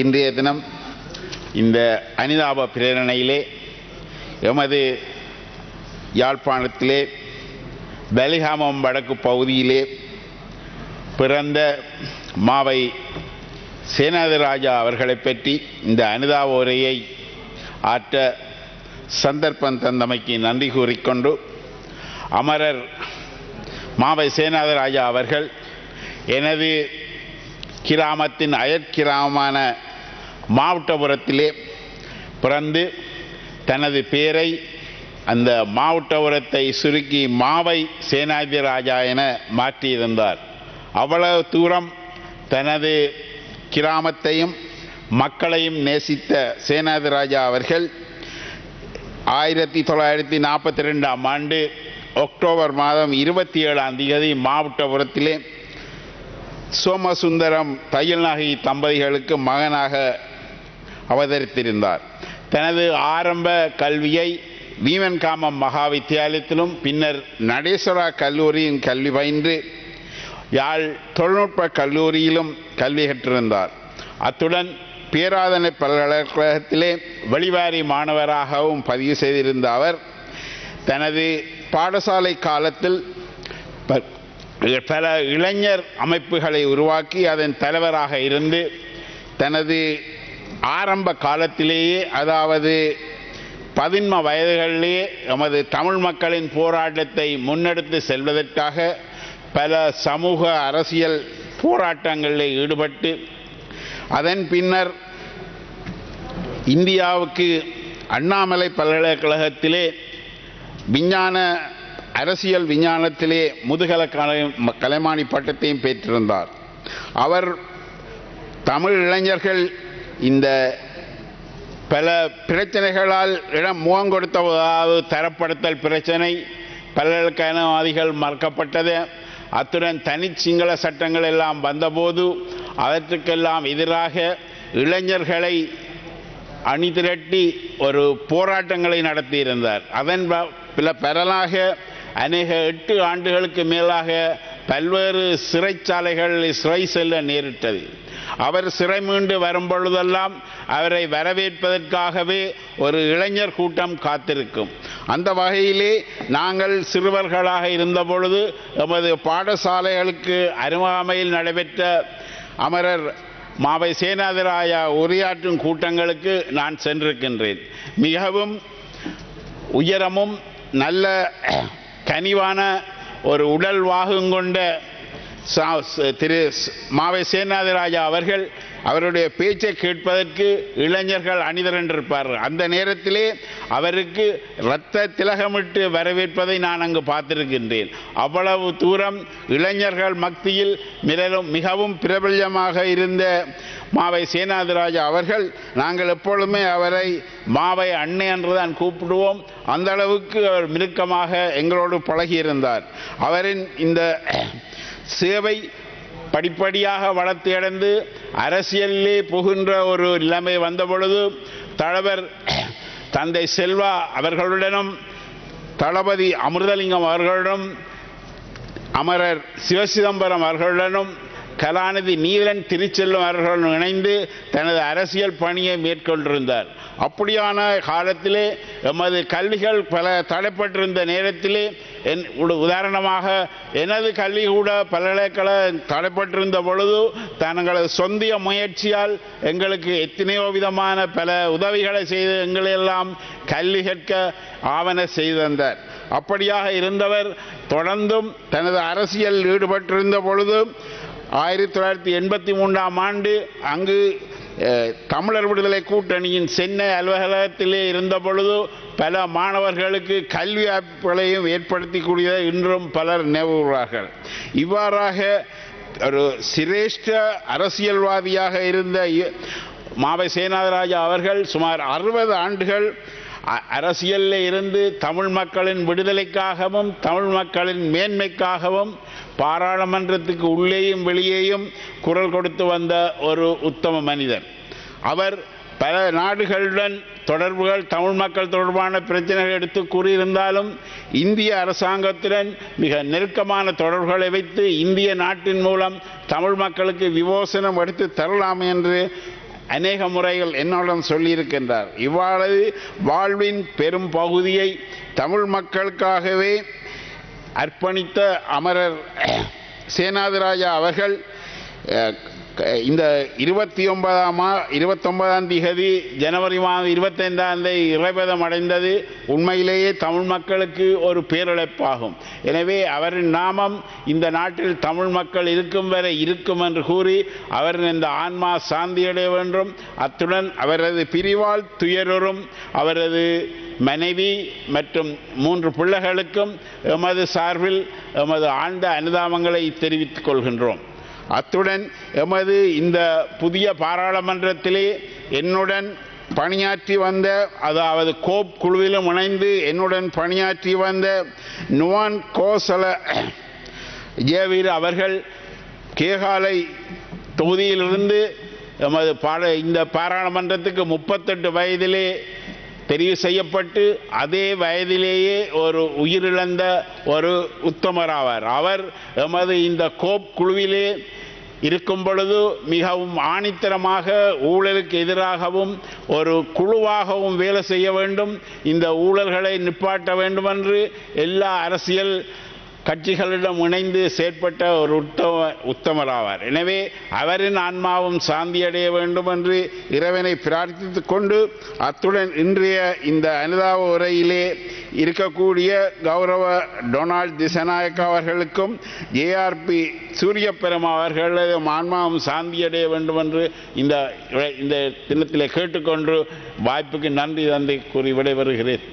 இன்றைய தினம் இந்த அனிதாப பிரேரணையிலே எமது யாழ்ப்பாணத்திலே பலிகாமம் வடக்கு பகுதியிலே பிறந்த மாவை சேனாதிராஜா அவர்களை பற்றி இந்த அனிதாப உரையை ஆற்ற சந்தர்ப்பம் தந்தமைக்கு நன்றி கூறிக்கொண்டு அமரர் மாவை சேனாதராஜா அவர்கள் எனது கிராமத்தின் அயற்கிராமமான மாவட்டபுரத்திலே பிறந்து தனது பேரை அந்த மாவட்டபுரத்தை சுருக்கி மாவை சேனாதி ராஜா என மாற்றியிருந்தார். அவ்வளவு தூரம் தனது கிராமத்தையும் மக்களையும் நேசித்த சேனாதி ராஜா அவர்கள் ஆயிரத்தி தொள்ளாயிரத்தி நாற்பத்தி ரெண்டாம் ஆண்டு அக்டோபர் மாதம் இருபத்தி ஏழாம் தேதி மாவட்டபுரத்திலே சோமசுந்தரம் தையல்நாகி தம்பதிகளுக்கு மகனாக அவதரித்திருந்தார். தனது ஆரம்ப கல்வியை வீமன்காமம் மகா வித்தியாலயத்திலும் பின்னர் நடேஸ்வரா கல்லூரியின் கல்வி பயின்று யாழ் தொழில்நுட்ப கல்லூரியிலும் கல்வி கற்றிருந்தார். அத்துடன் பேராதனை பல்கலைக்கழகத்திலே வெளிவாரி மாணவராகவும் பதிவு செய்திருந்த அவர் தனது பாடசாலை காலத்தில் பல இளைஞர் அமைப்புகளை உருவாக்கி அதன் தலைவராக இருந்து தனது ஆரம்ப காலத்திலேயே அதாவது பதின்ம வயதுகளிலேயே நமது தமிழ் மக்களின் போராட்டத்தை முன்னெடுத்து செல்வதற்காக பல சமூக அரசியல் போராட்டங்களில் ஈடுபட்டு அதன் பின்னர் இந்தியாவுக்கு அண்ணாமலை பல்கலைக்கழகத்திலே விஞ்ஞான அரசியல் விஞ்ஞானத்திலே முதுகல கலை கலைமானி பட்டத்தையும் பெற்றிருந்தார். அவர் தமிழ் இளைஞர்கள் இந்த பல பிரச்சனைகளால் இடம் முகம் கொடுத்ததாவது தரப்படுத்தல் பிரச்சனை பல்கலைக்கழகவாதிகள் மறக்கப்பட்டது. அத்துடன் தனி சிங்கள சட்டங்கள் எல்லாம் வந்தபோது அதற்கெல்லாம் எதிராக இளைஞர்களை அணிதிரட்டி ஒரு போராட்டங்களை நடத்தியிருந்தார். அதன் ப- பரலாக அநேக எட்டு ஆண்டுகளுக்கு மேலாக பல்வேறு சிறைச்சாலைகளில் சிறை செல்ல நேரிட்டது. அவர் சிறை மீண்டு வரும்பொழுதெல்லாம் அவரை வரவேற்பதற்காகவே ஒரு இளைஞர் கூட்டம் காத்திருக்கும். அந்த வகையிலே நாங்கள் சிறுவர்களாக இருந்தபொழுது எமது பாடசாலைகளுக்கு அருகாமையில் நடைபெற்ற அமரர் மாவை சேனாதிராயா உரையாற்றும் கூட்டங்களுக்கு நான் சென்றிருக்கின்றேன். மிகவும் உயரமும் நல்ல கனிவான ஒரு உடல் வாகும் கொண்ட திரு மாவை சேனாதிராஜா அவர்கள் அவருடைய பேச்சை கேட்பதற்கு இளைஞர்கள் அணிதிரண்டிருப்பார்கள் அந்த நேரத்திலே அவருக்கு இரத்த திலகமிட்டு வரவேற்பதை நான் அங்கு பார்த்திருக்கின்றேன். அவ்வளவு தூரம் இளைஞர்கள் மத்தியில் மிகவும் மிகவும் பிரபல்யமாக இருந்த மாவை சேனாதிராஜா அவர்கள் நாங்கள் எப்பொழுதுமே அவரை மாவை அன்னை என்றுதான் கூப்பிடுவோம். அந்த அளவுக்கு அவர் மிருக்கமாக எங்களோடு பழகியிருந்தார். அவரின் இந்த சேவை படிப்படியாக வளர்த்து அடைந்து அரசியலிலே புகின்ற ஒரு நிலைமை வந்த பொழுது தலைவர் தந்தை செல்வா அவர்களுடனும் தளபதி அமிர்தலிங்கம் அவர்களுடனும் அமரர் சிவசிதம்பரம் அவர்களுடனும் கலாநிதி நீலன் திருச்செல்லும் அவர்களுடன் இணைந்து தனது அரசியல் பணியை மேற்கொண்டிருந்தார். அப்படியான காலத்திலே எமது கல்விகள் பல தடைப்பட்டிருந்த நேரத்திலே என் உதாரணமாக எனது கல்வி கூட பல்கலைக்கழகம் தடைப்பட்டிருந்த பொழுது தங்களது சொந்திய முயற்சியால் எங்களுக்கு எத்தனையோ விதமான பல உதவிகளை செய்து எங்களையெல்லாம் கல்வி கற்க ஆவண செய்து தந்தார். அப்படியாக இருந்தவர் தொடர்ந்தும் தனது அரசியல் ஈடுபட்டிருந்த பொழுது ஆயிரத்தி தொள்ளாயிரத்தி எண்பத்தி மூன்றாம் ஆண்டு அங்கு தமிழர் விடுதலை கூட்டணியின் சென்னை அலுவலகத்திலே இருந்த பொழுது பல மாணவர்களுக்கு கல்வி வாய்ப்புகளையும் ஏற்படுத்தக்கூடிய இன்றும் பலர் நினைவுகிறார்கள். இவ்வாறாக ஒரு சிரேஷ்ட அரசியல்வாதியாக இருந்த இ- மாவை சேனாதராஜா அவர்கள் சுமார் அறுபது ஆண்டுகள் அ- அரசியலில் இருந்து தமிழ் மக்களின் விடுதலைக்காகவும் தமிழ் மக்களின் மேன்மைக்காகவும் பாராளுமன்றத்துக்கு உள்ளேயும் வெளியேயும் குரல் கொடுத்து வந்த ஒரு உத்தம மனிதர். அவர் பல நாடுகளுடன் தொடர்புகள் தமிழ் மக்கள் தொடர்பான பிரச்சனைகள் எடுத்து கூறியிருந்தாலும் இந்திய அரசாங்கத்துடன் மிக நெருக்கமான தொடர்புகளை வைத்து இந்திய நாட்டின் மூலம் தமிழ் மக்களுக்கு விமோசனம் எடுத்து தரலாம் என்று அநேக முறைகள் என்னுடன் சொல்லியிருக்கின்றார். இவ்வாறு வாழ்வின் பெரும் பகுதியை தமிழ் மக்களுக்காகவே அர்ப்பணித்த அமரர் சேனாதிராஜா அவர்கள் இந்த இருபத்தி ஒன்பதாம் இருபத்தொன்பதாம் திகதி ஜனவரி மாதம் இருபத்தைந்தாம் தேதி இறைபதம் அடைந்தது. உண்மையிலேயே தமிழ் மக்களுக்கு ஒரு பேரிழப்பாகும். எனவே அவரின் நாமம் இந்த நாட்டில் தமிழ் மக்கள் இருக்கும் வரை இருக்கும் என்று கூறி அவரின் இந்த ஆன்மா சாந்தியடைய வேண்டும். அத்துடன் அவரது பிரிவால் துயருறும் அவரது மனைவி மற்றும் மூன்று பிள்ளைகளுக்கும் எமது சார்பில் எமது ஆழ்ந்த அனுதாபங்களை தெரிவித்துக் கொள்கின்றோம். அத்துடன் எமது இந்த புதிய பாராளுமன்றத்திலே என்னுடன் பணியாற்றி வந்த அதாவது கோப் குழுவிலும் இணைந்து என்னுடன் பணியாற்றி வந்த நுவான் கோசல ஜேவீர் அவர்கள் கேகாலை தொகுதியிலிருந்து எமது பாட இந்த பாராளுமன்றத்துக்கு முப்பத்தெட்டு வயதிலே தெரிவு செய்யப்பட்டு அதே வயதிலேயே ஒரு உயிரிழந்த ஒரு உத்தமராவார். அவர் எமது இந்த கோப் குழுவிலே இருக்கும் பொழுது மிகவும் ஆணித்தரமாக ஊழலுக்கு எதிராகவும் ஒரு குழுவாகவும் வேலை செய்ய வேண்டும். இந்த ஊழல்களை நிப்பாட்ட வேண்டுமென்று எல்லா அரசியல் கட்சிகளிடம் இணைந்து செயற்பட்ட ஒரு உத்தம உத்தமராவார். எனவே அவரின் ஆன்மாவும் சாந்தியடைய வேண்டும் என்று இறைவனை பிரார்த்தித்து கொண்டு அத்துடன் இன்றைய இந்த அனுதாப உரையிலே இருக்கக்கூடிய கௌரவ டொனால்ட் திசநாயக் அவர்களுக்கும் ஏஆர்பி சூரியபெருமா அவர்களது ஆன்மாவும் சாந்தியடைய வேண்டும் என்று இந்த இந்த தினத்திலே கேட்டுக்கொண்டு வாய்ப்புக்கு நன்றி தந்தை கூறி விடைபெறுகிறேன்.